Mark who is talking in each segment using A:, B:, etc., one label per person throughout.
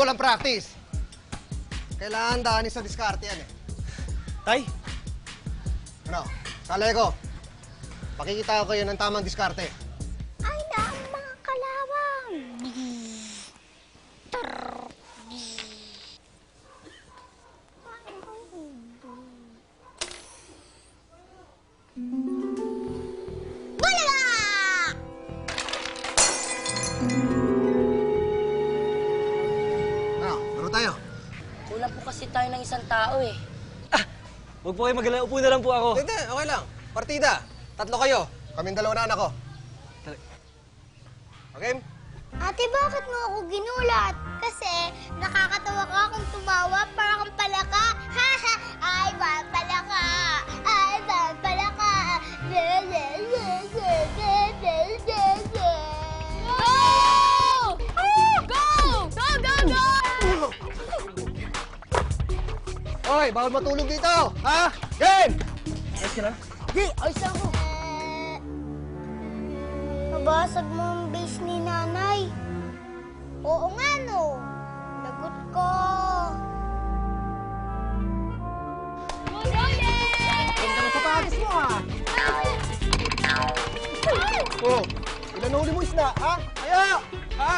A: walang practice. Kailangan daanin sa diskarte yan eh.
B: Tay,
A: Ano? Salay ko. Pakikita ko kayo ng tamang diskarte.
C: Ay na ang mga kalawang! Bulaga!
D: Kasi tayo ng isang tao eh.
B: huwag po kayo magala. Upo na lang po ako.
A: Hindi, okay lang. Partida. Tatlo kayo. Kaming dalawa na anak ko. Okay?
C: Ate, bakit mo ako ginulat? Kasi nakakatawa
A: Hoy, bawal matulog dito. Ha? Game!
B: Ayos ka na?
C: Di, ayos ako. Nabasag mo ang base ni nanay. Oo nga, no. Lagot ko.
A: Ka na sapatos mo, ha? Oh, ilan na huli mo isda, ha? Kaya! Ha?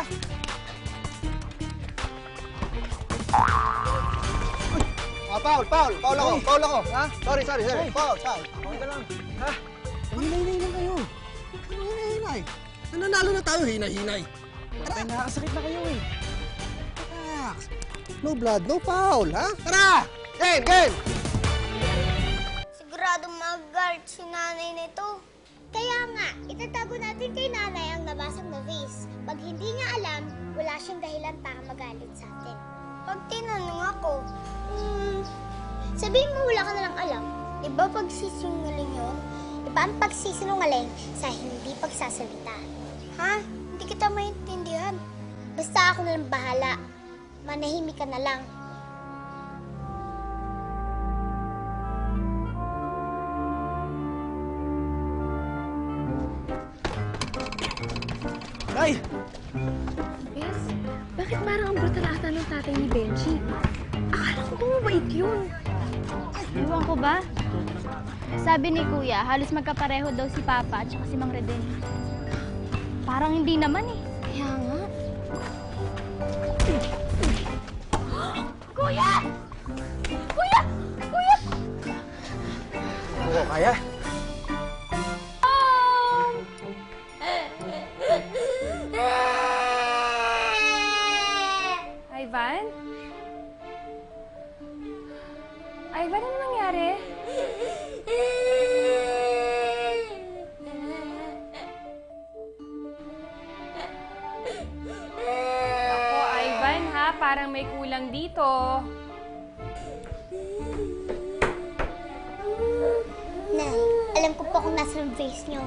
A: Foul, foul, foul ako, foul ako, ha? Sorry, sorry, sorry. Foul, foul.
B: Okay ka lang. Ha?
A: Hinay-hinay lang kayo. Ano hinay-hinay? Nananalo na tayo, hinay-hinay.
B: Tay, nakakasakit na kayo eh.
A: Relax. No blood, no foul, ha? Tara! Game, game!
C: Sigurado mag-guard si nanay nito. Kaya nga, itatago natin kay nanay ang nabasag na vase. Pag hindi niya alam, wala siyang dahilan para magalit sa atin. Pag tinanong ako, hmm, sabihin mo wala ka na lang alam. Iba pagsisinungaling yun? Iba ang pagsisinungaling sa hindi pagsasalita. Ha? Hindi kita maintindihan. Basta ako na lang bahala. Manahimik ka na lang.
B: Tay!
E: Bes, bakit parang ang tatay ni Benji? Akala ko kung mabait yun.
F: Ewan ko ba? Sabi ni Kuya, halos magkapareho daw si Papa at saka si Mang Reden. Parang hindi naman eh.
E: Kaya nga.
F: Kuya! Kuya! Kuya!
A: Oo, kaya?
E: Ivan, ano nangyari? Ako, Ivan ha, parang may kulang dito.
C: Nay, alam ko po kung nasa yung face niyo.